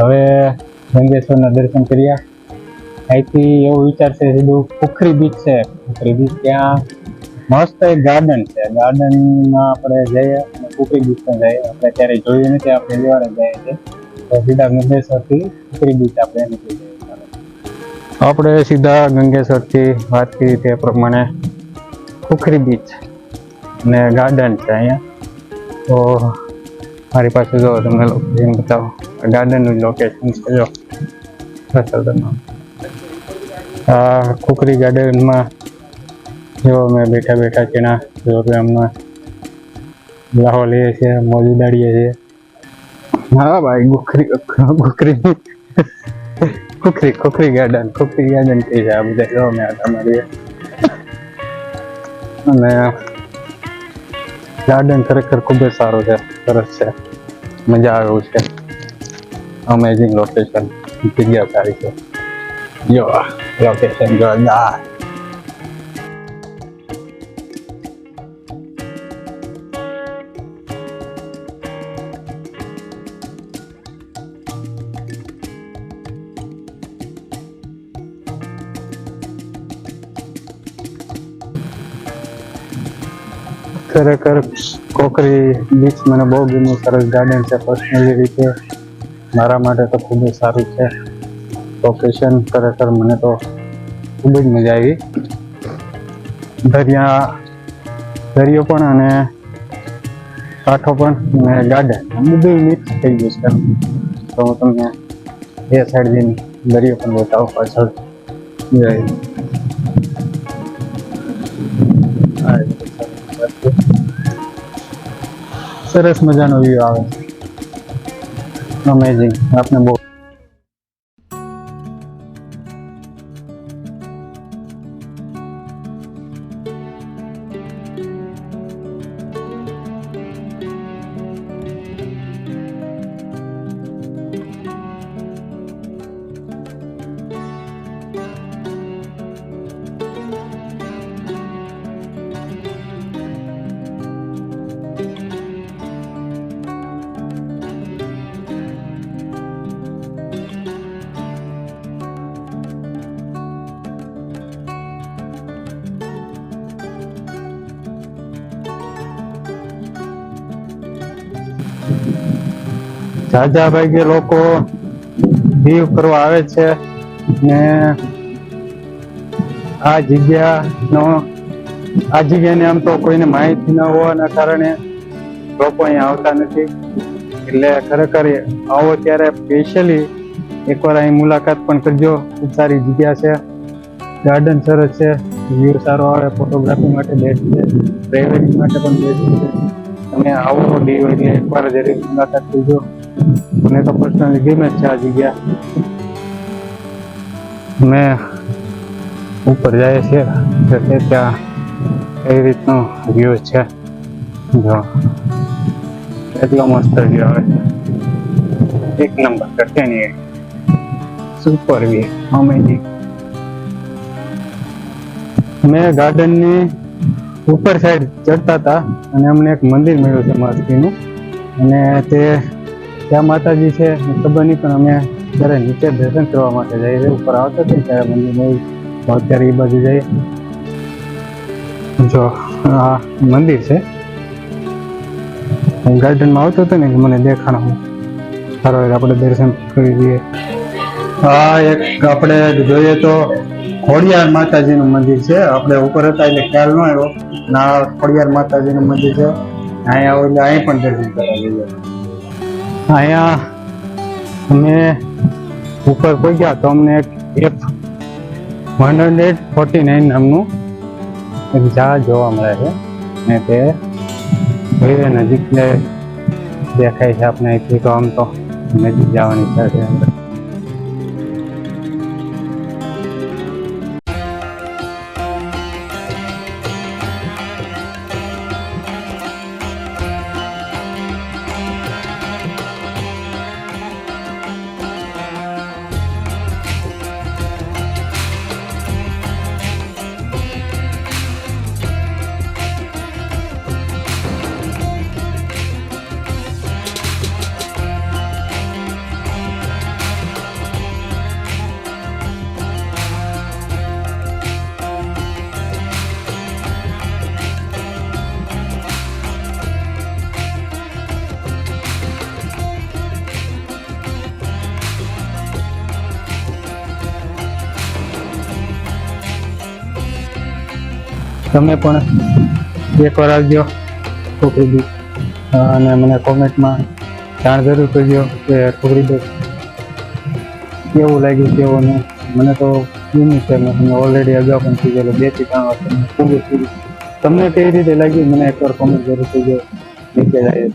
હવે ગંગેશ્વરના દર્શન કર્યા. અહીંથી એવો વિચાર છે સીધું પુખરી બીચ છે. પુખરી બીચ ત્યાં મસ્ત એક ગાર્ડન છે. ગાર્ડનમાં આપણે જઈએ અને પુખરી બીચ પણ જઈએ. આપણે ક્યારેય જોયું નથી, આપણે જ જઈએ છીએ. તો સીધા ગંગેશ્વરથી પુખરી બીચ આપણે નીકળી જઈએ. આપણે સીધા ગંગેશ્વરથી વાત કરી તે પ્રમાણે પુખરી બીચ અને ગાર્ડન છે અહીંયા. તો મારી પાસે જો તમને લોકેશન બતાવો. ગાર્ડનનું જ લોકેશન છે, જો. રસલદરમાં આ કુકરી ગાર્ડનમાં જો અમે બેઠા બેઠા તેના જો કે અમને લાહો લઈએ છીએ, મોજું દાડીએ છીએ. હા, ભાઈ ગુખરી ગુખરી કુકરી કુકરી ગાર્ડન કુકરી ગાર્ડન કહી છે આ બધા જો આટા મારીએ અને ગાર્ડન ખરેખર ખૂબ જ સારું છે, સરસ છે. મજા આવે છે. અમેઝિંગ લોકેશન જગ્યા સારી છે જો લોકેશન જોરદાર ખરેખર કોકરી બીચ મને બહુ ગમ્યું સરસ ગાર્ડન છે પર્સનલી રીતે મારા માટે તો ખૂબ જ સારું છે. લોકેશન ખરેખર મને તો ખૂબ જ મજા આવી. દરિયા, દરિયો પણ અને કાંઠો પણ અને ગાર્ડન બધું મિક્સ થઈ ગયું છે. તો હું તમને એ સાઈડ જઈને દરિયો પણ બતાવું પાછળ. જઈ સરસ મજાનો વ્યૂ આવે અમેઝિંગ આપને બહુ ઝાઝા ભાગે લોકો દીવ કરવા આવે છે ને આ જગ્યાનો આ જગ્યાની આમ તો કોઈને માહિતી ન હોવાના કારણે લોકો અહીંયા આવતા નથી. એટલે ખરેખર આવો ત્યારે સ્પેશિયલી એકવાર અહીં મુલાકાત પણ કરજો. ખૂબ સારી જગ્યા છે. ગાર્ડન સરસ છે. વ્યૂ સારો આવે ફોટોગ્રાફી માટે બેસ્ટ છે. ટ્રેવલિંગ માટે પણ બેસ્ટ છે. તમે આવો દીવ એટલે એકવાર જરૂર મુલાકાત કરજો. મને તો પર્સનલી ગમે છે આ જગ્યા અમે ઉપર જાય છે ત્યાં કઈ રીતનો વ્યૂ છે. જો, એટલો મસ્ત વ્યૂ આવે એક નંબર કરશે સુપર વ્યૂ અમેઝિંગ મેં ગાર્ડનની ઉપર સાઈડ ચડતા હતા, અને અમને એક મંદિર મળ્યું છે મસ્તીનું અને તે ત્યાં માતાજી છે ખબર નહીં, પણ અમે જ્યારે નીચે દર્શન કરવા માટે જઈએ ઉપર આવતા હતા ત્યારે મંદિર તો અત્યારે એ બાજુ જઈએ. જો, આ મંદિર છે. હું ગાર્ડનમાં આવતો હતો ને મને દેખાણો. સારો એટલે આપણે દર્શન કરી દઈએ આ એક આપણે જોઈએ તો ખોડિયાર માતાજીનું મંદિર છે. આપણે ઉપર હતા એટલે ખ્યાલ ન આવ્યો. ના, ખોડિયાર માતાજીનું મંદિર છે. અહીંયા આવો એટલે અહીં પણ દર્શન કરવા અહીંયા અમે ઉપર પહોંચ્યા તો અમને એક વન હંડ્રેડ ફોર્ટી નાઇન નામનું જહાજ જોવા મળે છે. ને તે જોઈએ નજીકને દેખાય છે આપણે અહીંથી તો આમ તો નજીક જવાની છે. અંદર તમે પણ એકવાર આવજો. ખોખરી અને મને કોમેન્ટમાં જાણ જરૂર કરજો કે ખોખરી બીચ કેવું લાગ્યું કેવું નહીં. મને તો ગમ્યું છે મેં તમને ઓલરેડી અગાઉ પણ કીધેલું, બેથી ત્રણ વાર તમને ખૂબ જ તમને કેવી રીતે લાગ્યું? મને એકવાર કોમેન્ટ જરૂર થઈ ગયો નીચે જાય.